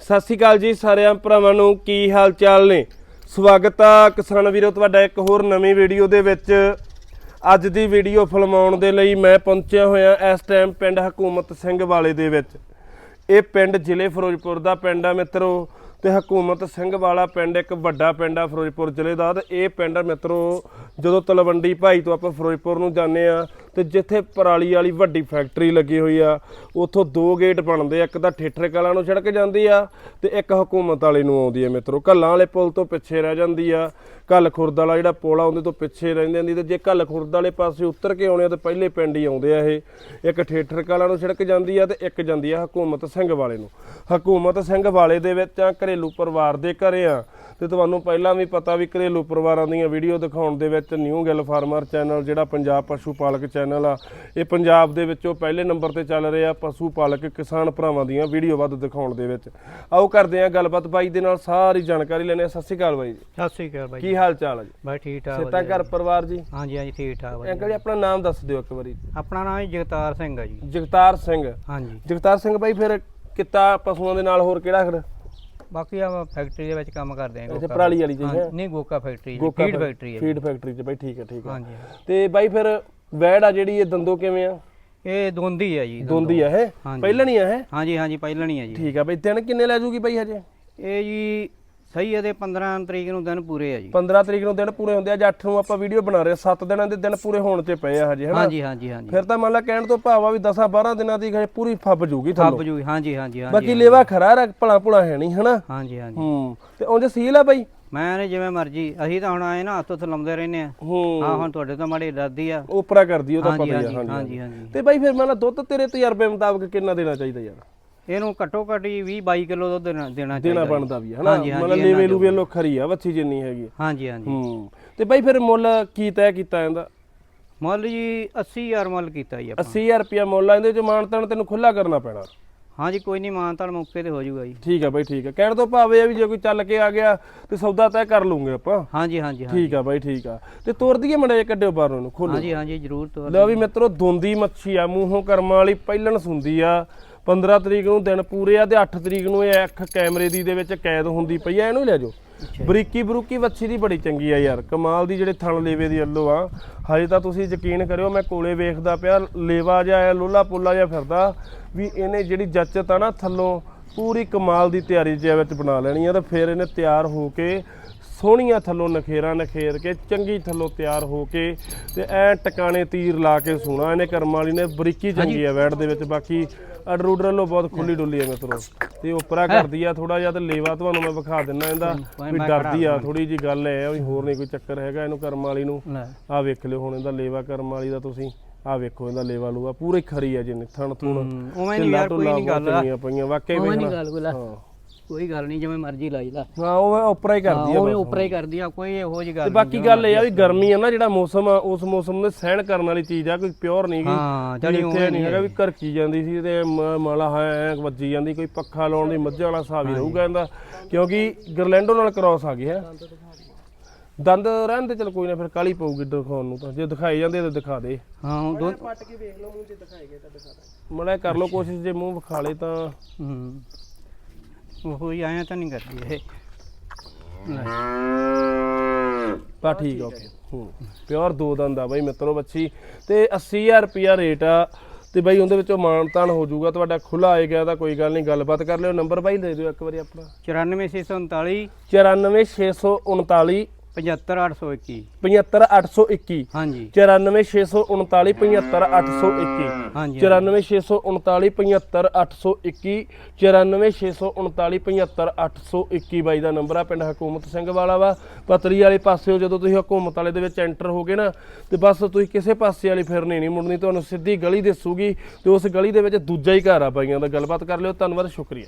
ਸਤਿ ਸ਼੍ਰੀ ਅਕਾਲ ਜੀ ਸਾਰਿਆਂ ਭਰਾਵਾਂ ਨੂੰ, ਕੀ ਹਾਲ ਚਾਲ ਨੇ? ਸਵਾਗਤ ਆ ਕਿਸਾਨ ਵੀਰੋ, ਤੁਹਾਡਾ ਇੱਕ ਹੋਰ ਨਵੀਂ ਵੀਡੀਓ ਦੇ ਵਿੱਚ। ਅੱਜ ਦੀ ਵੀਡੀਓ ਫਿਲਮਾਉਣ ਦੇ ਲਈ ਮੈਂ ਪਹੁੰਚਿਆ ਹੋਇਆ ਇਸ ਟਾਈਮ ਪਿੰਡ ਹਕੂਮਤ ਸਿੰਘ ਵਾਲੇ ਦੇ ਵਿੱਚ। ਇਹ ਪਿੰਡ ਜ਼ਿਲ੍ਹੇ ਫਿਰੋਜ਼ਪੁਰ ਦਾ ਪਿੰਡ ਆ ਮਿੱਤਰੋ ਤੇ ਹਕੂਮਤ ਸਿੰਘ ਵਾਲਾ ਪਿੰਡ ਇੱਕ ਵੱਡਾ ਪਿੰਡ ਆ ਫਿਰੋਜ਼ਪੁਰ ਜ਼ਿਲ੍ਹੇ ਦਾ ਤੇ ਇਹ ਪਿੰਡ ਮਿੱਤਰੋ, ਜਦੋਂ ਤਲਵੰਡੀ ਭਾਈ ਤੋਂ ਆਪਾਂ ਫਿਰੋਜ਼ਪੁਰ ਨੂੰ ਜਾਂਦੇ ਆ ਤੇ ਜਿੱਥੇ ਪਰਾਲੀ ਵਾਲੀ ਵੱਡੀ ਫੈਕਟਰੀ ਲੱਗੀ ਹੋਈ ਆ, ਉੱਥੋਂ ਦੋ ਗੇਟ ਬਣਦੇ ਆ, ਇੱਕ ਤਾਂ ਠੇਠਰ ਕਲਾਂ ਨੂੰ ਛੜਕ ਜਾਂਦੀ ਆ ਤੇ ਇੱਕ ਹਕੂਮਤ ਵਾਲੇ ਨੂੰ ਆਉਂਦੀ ਆ ਮਿੱਤਰੋ। ਕੱਲਾਂ ਵਾਲੇ ਪੁਲ ਤੋਂ ਪਿੱਛੇ ਰਹਿ ਜਾਂਦੀ ਆ ਕੱਲ ਖੁਰਦ ਵਾਲਾ ਜਿਹੜਾ ਪੁਲ ਆ ਉਹਦੇ ਤੋਂ ਪਿੱਛੇ ਰਹਿ ਜਾਂਦੀ ਤੇ ਜੇ ਕੱਲ ਖੁਰਦ ਵਾਲੇ ਪਾਸੇ ਉੱਤਰ ਕੇ ਆਉਣੇ ਆ ਤਾਂ ਪਹਿਲੇ ਪਿੰਡ ਹੀ ਆਉਂਦੇ ਆ ਇਹ। ਇੱਕ ਠੇਠਰ ਕਲਾਂ ਨੂੰ ਛੜਕ ਜਾਂਦੀ ਆ ਤੇ ਇੱਕ ਜਾਂਦੀ ਆ ਹਕੂਮਤ ਸਿੰਘ ਵਾਲੇ ਨੂੰ। ਹਕੂਮਤ ਸਿੰਘ ਵਾਲੇ ਦੇ ਵਿੱਚ ਆ ਘਰੇਲੂ ਪਰਿਵਾਰ ਦੇ ਘਰੇ ਆ। ਤੇ ਤੁਹਾਨੂੰ ਪਹਿਲਾਂ ਵੀ ਪਤਾ ਵੀ ਘਰੇਲੂ ਪਰਿਵਾਰਾਂ ਦੀਆਂ ਵੀਡੀਓ ਦਿਖਾਉਣ ਦੇ ਵਿੱਚ ਨਿਊ ਗਿੱਲ ਫਾਰਮਰ ਚੈਨਲ ਜਿਹੜਾ ਪੰਜਾਬ ਪਸ਼ੂ ਪਾਲਕ ਚੈਨਲ ਆ ਇਹ ਪੰਜਾਬ ਦੇ ਵਿੱਚੋਂ ਪਹਿਲੇ ਨੰਬਰ ਤੇ ਚੱਲ ਰਿਹਾ ਪਸ਼ੂ ਪਾਲਕ ਕਿਸਾਨ ਭਰਾਵਾਂ ਦੀਆਂ ਵੀਡੀਓ ਵੱਧ ਦਿਖਾਉਣ ਦੇ ਵਿੱਚ। ਆਓ ਕਰਦੇ ਆ ਗੱਲਬਾਤ। ਬਾਈ ਦੇ ਨਾਲ ਸਾਰੀ ਜਾਣਕਾਰੀ ਲੈਣੇ ਆ ਸਤਿ ਸ਼੍ਰੀ ਅਕਾਲ ਬਾਈ ਜੀ। ਸਤਿ ਸ੍ਰੀ ਅਕਾਲ ਬਾਈ ਕੀ ਹਾਲ ਚਾਲ ਹੈ ਜੀ? ਬਾਈ ਠੀਕ ਠਾਕ ਸਿੱਤਾ। ਘਰ ਪਰਿਵਾਰ ਜੀ? ਹਾਂਜੀ ਹਾਂਜੀ ਠੀਕ ਠਾਕ ਬਾਈ ਅੰਕਲ ਜੀ ਆਪਣਾ ਨਾਮ ਦੱਸ ਦਿਓ ਇੱਕ ਵਾਰੀ। ਆਪਣਾ ਨਾਮ ਹੈ ਜਗਤਾਰ ਸਿੰਘ ਆ ਜੀ। ਜਗਤਾਰ ਸਿੰਘ। ਹਾਂਜੀ। ਜਗਤਾਰ ਸਿੰਘ ਬਾਈ ਫਿਰ ਕਿੱਤਾ ਪਸ਼ੂਆਂ ਦੇ ਨਾਲ ਹੋਰ ਕਿਹੜਾ ਫਿਰ? ਬਾਕੀ ਆ ਫੈਕਟਰੀ ਦੇ ਵਿੱਚ ਕੰਮ ਕਰਦੇ ਆ ਇੱਥੇ ਪਰਾਲੀ ਵਾਲੀ ਜੀ ਹੈ ਨਹੀਂ Goka factory Goka feed factory ਹੈ ਜੀ। ਫੀਡ ਫੈਕਟਰੀ ਚ ਬਾਈ ਠੀਕ ਹੈ ਠੀਕ ਹੈ। ਹਾਂਜੀ। ਤੇ ਬਾਈ ਫਿਰ ਵੈੜ ਆ ਜਿਹੜੀ ਇਹ ਦੰਦੋ ਕਿਵੇਂ ਆ? ਇਹ ਦੋਂਦੀ ਹੈ ਜੀ ਦੋਂਦੀ। ਆ ਇਹ? ਹਾਂਜੀ। ਪਹਿਲਾਂ ਨਹੀਂ ਆ ਇਹ? ਹਾਂਜੀ ਹਾਂਜੀ ਪਹਿਲਾਂ ਨਹੀਂ ਹੈ ਜੀ। ਠੀਕ ਆ ਬਈ ਦਿਨ ਕਿੰਨੇ ਲੈ ਜੂਗੀ ਬਾਈ ਹਜੇ? ਇਹ ਜੀ ਸਹੀ ਇਹਦੇ 15 ਤਰੀਕ ਨੂੰ ਦਿਨ ਪੂਰੇ ਆ ਜੀ। 15 ਤਰੀਕ ਨੂੰ ਦਿਨ ਪੂਰੇ ਹੁੰਦੇ ਆ ਅੱਜ 8 ਨੂੰ ਆਪਾਂ ਵੀਡੀਓ ਬਣਾ ਰਹੇ 7 ਦਿਨਾਂ ਦੇ ਦਿਨ ਪੂਰੇ ਹੋਣ ਤੇ ਪਏ ਆ ਹਜੇ ਹਨਾ? ਹਾਂਜੀ ਹਾਂਜੀ ਹਾਂਜੀ। ਫਿਰ ਤਾਂ ਮੰਨ ਲਾ ਕਹਿਣ ਤੋਂ ਭਾਵਾ ਵੀ 10 12 ਦਿਨਾਂ ਦੀ ਹਜੇ ਪੂਰੀ ਫੱਬ ਜੂਗੀ ਤੁਹਾਨੂੰ। ਸਭ ਜੂ ਹਾਂਜੀ ਹਾਂਜੀ ਹਾਂਜੀ ਬਾਕੀ ਲੇਵਾ ਖਰਾ ਰ ਭਲਾ ਭੁਲਾ ਹੈ ਨਹੀਂ ਹਨਾ? ਹਾਂਜੀ ਹਾਂਜੀ। ਹੂੰ ਤੇ ਉਂਝ ਸੀਲ ਆ ਬਾਈ? ਮੈਂ ਨੇ ਜਿਵੇਂ ਮਰਜ਼ੀ ਅਸੀਂ ਤਾਂ ਹੁਣ ਆਏ ਨਾ ਹੱਥ ਉੱਥੇ ਲਾਉਂਦੇ ਰਹਿੰਦੇ ਆ। ਹੂੰ। ਹਾਂ ਹੁਣ ਤੁਹਾਡੇ ਤੋਂ ਮਾੜੀ ਡਰਦੀ ਆ। ਉਪਰਾ ਕਰਦੀ ਉਹ ਤਾਂ ਪਤਾ ਹੀ ਆ ਹਾਂਜੀ। ਹਾਂਜੀ। ਤੇ ਬਾਈ ਫਿਰ ਮੰਨ ਲਾ ਦੁੱਧ ਤੇਰੇ ਤਜਰਬੇ ਮੁਤਾਬਕ ਕਿੰਨਾ ਦੇਣਾ ਚਾਹੀਦਾ ਯਾਰ? ਇਹਨੂੰ ਘੱਟੋ ਘੱਟ ਹੀ 20 22 ਕਿਲੋ ਦੁੱਧ ਦੇਣਾ ਦੇਣਾ ਦੇਣਾ ਚਾਹੀਦਾ ਬਣਦਾ ਵੀ ਹੈ ਹਨਾ? ਹਾਂਜੀ, ਮੰਨ ਹਾਂਜੀ, ਲਾ ਲੇਵੇ ਲੂਵੇ ਲੋਖਰੀ ਆ ਵੱਛੀ ਜਿੰਨੀ ਹੈਗੀ ਹਾਂਜੀ ਹਾਂਜੀ। ਹੂੰ। ਤੇ ਬਾਈ ਫਿਰ ਮੁੱਲ ਕੀ ਤੈਅ ਕੀਤਾ ਇਹਦਾ? ਮੁੱਲ ਜੀ 80000 ਮੁੱਲ ਕੀਤਾ ਜੀ ਆਪਾਂ। 80000 ਰੁਪਿਆ ਮੁੱਲ ਆ ਇਹਦੇ ਚ ਮਾਨਤਨ ਤੈਨੂੰ ਖੁੱਲਾ ਕਰਨਾ ਪੈਣਾ। ਹਾਂਜੀ ਕੋਈ ਨਹੀਂ ਮਾਨਤਾਲ ਮੌਕੇ ਤੇ ਹੋ ਜਾਊਗਾ ਜੀ। ਠੀਕ ਆ ਬਾਈ ਠੀਕ ਆ। ਕਹਿਣ ਤੋਂ ਭਾਵੇਂ ਆ ਵੀ ਜੇ ਕੋਈ ਚੱਲ ਕੇ ਆ ਗਿਆ ਤੇ ਸੌਦਾ ਤੈਅ ਕਰ ਲੂਗੇ ਆਪਾਂ। ਹਾਂਜੀ ਹਾਂਜੀ ਹਾਂਜੀ। ਠੀਕ ਆ ਬਾਈ ਠੀਕ ਆ। ਤੇ ਤੁਰ ਦਈਏ ਮੜੇ ਕੱਢਿਓ ਬਾਹਰੋਂ ਨੂੰ ਖੋਲੋ ਹਾਂਜੀ ਹਾਂਜੀ ਜ਼ਰੂਰ ਤੋਂ ਲਓ ਵੀ ਮਿੱਤਰੋ ਦੋਂਦੀ ਮੱਛੀ ਆ ਮੂੰਹੋਂ ਕਰਮਾਂ ਵਾਲੀ ਪਹਿਲਣ ਸੁੰਦੀ ਆ। 15 ਤਰੀਕ ਨੂੰ ਦਿਨ ਪੂਰੇ ਆ ਤੇ 8 ਤਰੀਕ ਨੂੰ ਇਹ ਅੱਖ ਕੈਮਰੇ ਦੀ ਦੇ ਵਿੱਚ ਕੈਦ ਹੁੰਦੀ ਪਈ ਆ ਇਹਨੂੰ ਲੈ ਜਾਓ। ਬਰੀਕੀ ਬਰੂਕੀ ਵੱਛੀ ਦੀ ਬੜੀ ਚੰਗੀ ਆ ਯਾਰ। ਕਮਾਲ ਦੀ ਜਿਹੜੇ ਥਣ ਲੇਵੇ ਦੀ ਅੱਲੋ ਆ। ਹਜੇ ਤਾਂ ਤੁਸੀਂ ਯਕੀਨ ਕਰਿਓ ਮੈਂ ਕੋਲੇ ਵੇਖਦਾ ਪਿਆ ਲੇਵਾ ਜਿਹਾ ਲੋਲਾ ਪੋਲਾ ਜਿਹਾ ਫਿਰਦਾ ਵੀ ਇਹਨੇ ਜਿਹੜੀ ਜੱਚਤ ਆ ਨਾ ਥੱਲੋਂ ਪੂਰੀ ਕਮਾਲ ਦੀ ਤਿਆਰੀ ਜਿਹਾ ਵਿੱਚ ਬਣਾ ਲੈਣੀ ਆ ਤੇ ਫਿਰ ਇਹਨੇ ਤਿਆਰ ਹੋ ਕੇ ਸੋਹਣੀਆਂ ਥੱਲੋਂ ਨਖੇਰਾਂ ਨਖੇਰ ਕੇ ਚੰਗੀ ਥੱਲੋਂ ਤਿਆਰ ਹੋ ਕੇ ਤੇ ਐ ਟਿਕਾਣੇ ਤੀਰ ਲਾ ਕੇ ਸੋਣਾ ਇਹਨੇ ਕਰਮ ਵਾਲੀ ਨੇ ਬਰੀਕੀ ਚੰਗੀ ਆ ਵੈੜ ਦੇ ਵਿੱਚ ਬਾਕੀ ਅਡਰ ਉਡਰ ਲੋ ਬਹੁਤ ਖੁੱਲੀ ਡੁੱਲੀ ਆ ਮਿੱਤਰੋ। ਤੇ ਉਪਰਾ ਕਰਦੀ ਆ ਥੋੜਾ ਜਿਹਾ ਤੇ ਲੇਵਾ ਤੁਹਾਨੂੰ ਮੈਂ ਵਿਖਾ ਦਿੰਦਾ ਇਹਦਾ। ਵੀ ਡਰਦੀ ਆ ਥੋੜੀ ਜੀ ਗੱਲ ਐ ਵੀ ਹੋਰ ਨਹੀਂ ਕੋਈ ਚੱਕਰ ਹੈਗਾ ਇਹਨੂੰ ਕਰਮ ਵਾਲੀ ਨੂੰ। ਆ ਵੇਖ ਲਿਓ ਹੁਣ ਇਹਦਾ ਲੇਵਾ ਕਰਮ ਵਾਲੀ ਦਾ ਤੁਸੀਂ। ਆ ਵੇਖੋ ਇਹਦਾ ਲੇਵਾ ਲੂਆ ਪੂਰੀ ਖਰੀ ਆ ਜਿੰਨੇ ਥਣ ਥੁਣ। ਉਵੇਂ ਨਹੀਂ ਯਾਰ ਕੋਈ ਨਹੀਂ ਗੱਲ ਆ। ਪਈਆਂ ਵਾਕਈ ਉਵੇਂ ਨਹੀਂ ਗੱਲ ਕੋਈ ਲੈ ਕੋਈ ਗੱਲ ਨਹੀਂ ਜਿਵੇਂ ਮਰਜ਼ੀ ਲਾਈ ਲਾ। ਹਾਂ ਉਹ ਉਪਰਾ ਹੀ ਕਰਦੀ ਆ ਉਵੇਂ ਉੱਪਰ ਹੀ ਕਰਦੀ ਆ ਕੋਈ ਇਹੋ ਜਿਹੀ ਗੱਲ ਤੇ ਬਾਕੀ ਗੱਲ ਇਹ ਆ ਵੀ ਗਰਮੀ ਆ ਨਾ ਜਿਹੜਾ ਮੌਸਮ ਆ ਉਸ ਮੌਸਮ ਨੂੰ ਸਹਿਣ ਕਰਨ ਵਾਲੀ ਚੀਜ਼ ਆ ਕੋਈ ਪਿਓਰ ਨਹੀਂ ਹਾਂ ਜਿਹੜੀ ਇੱਥੇ ਨਹੀਂ ਹੈਗਾ ਵੀ ਘਰਕੀ ਜਾਂਦੀ ਸੀ ਤੇ ਮਾਲਾ ਹੈ ਵੱਜੀ ਜਾਂਦੀ ਕੋਈ ਪੱਖਾ ਲਾਉਣ ਦੀ ਮੱਝ ਵਾਲਾ ਹਿਸਾਬ ਹੀ ਰਹੂਗਾ ਇਹਦਾ। ਕਿਉਂਕਿ ਗਰਲੈਂਡੋ ਨਾਲ ਕ੍ਰਾਸ ਆ ਗਿਆ ਦੰਦ ਰਹਿਣ ਦੇ ਚਲ ਕੋਈ ਨਾ ਫਿਰ ਕਾਲੀ ਪਊਗੀ ਦਿਖਾਉਣ ਨੂੰ ਤਾਂ। ਜੇ ਦਿਖਾਈ ਜਾਂਦੇ ਤਾਂ ਦਿਖਾ ਦੇ। ਹਾਂ ਉਹ ਦੋ ਪੱਟ ਕੇ ਵੇਖ ਲਓ ਮੂੰਹ ਜੇ ਦਿਖਾਏ ਗਏ ਤਾਂ ਦਿਖਾ ਦੇ ਮੜਾ ਕਰ ਲਓ ਕੋਸ਼ਿਸ਼ ਜੇ ਮੂੰਹ ਵਿਖਾ ਲੇ ਤਾਂ। ਹੂੰ। ਉਹ ਹੀ ਆਇਆ ਤਾਂ ਨਹੀਂ ਕਰਦੀ ਇਹ। ਤਾਂ ਠੀਕ ਆ ਓਕੇ। ਹੂੰ। ਪਿਓਰ ਦੋ ਦੰਦ ਆ ਬਾਈ ਮਿੱਤਰੋ ਬੱਚੀ। ਤੇ 80000 ਰੁਪਿਆ ਰੇਟ ਆ। ਤੇ ਬਾਈ ਉਹਦੇ ਵਿੱਚੋਂ ਮਾਨਤਾਨ ਹੋ ਜਾਊਗਾ ਤੁਹਾਡਾ ਖੁੱਲਾ ਆਏ ਗਿਆ ਤਾਂ ਕੋਈ ਗੱਲ ਨਹੀਂ। ਗੱਲਬਾਤ ਕਰ ਲਿਓ। ਨੰਬਰ ਬਾਈ ਦੇ ਦਿਓ ਇੱਕ ਵਾਰੀ ਆਪਣਾ। 94639 94639 75821 75821 ਹਾਂਜੀ। 94639 75821 ਹਾਂਜੀ 94639 75821 94639 75821 ਬਾਈ ਦਾ ਨੰਬਰ ਆ ਪਿੰਡ ਹਕੂਮਤ ਸਿੰਘ ਵਾਲਾ ਵਾ। ਪਤਰੀ ਵਾਲੇ ਪਾਸਿਓ ਜਦੋਂ ਤੁਸੀਂ ਹਕੂਮਤ ਵਾਲੇ ਦੇ ਵਿੱਚ ਐਂਟਰ ਹੋਗੇ ਨਾ ਤੇ ਬਸ ਤੁਸੀਂ ਕਿਸੇ ਪਾਸੇ ਵਾਲੀ ਫਿਰਨੀ ਨਹੀਂ ਮੁੜਨੀ ਤੁਹਾਨੂੰ ਸਿੱਧੀ ਗਲੀ ਦਿਸੂਗੀ ਤੇ ਉਸ ਗਲੀ ਦੇ ਵਿੱਚ ਦੂਜਾ ਹੀ ਘਰ ਆ ਬਾਈਆਂ ਦਾ। ਗੱਲਬਾਤ ਕਰ ਲਿਓ ਧੰਨਵਾਦ ਸ਼ੁਕਰੀਆ।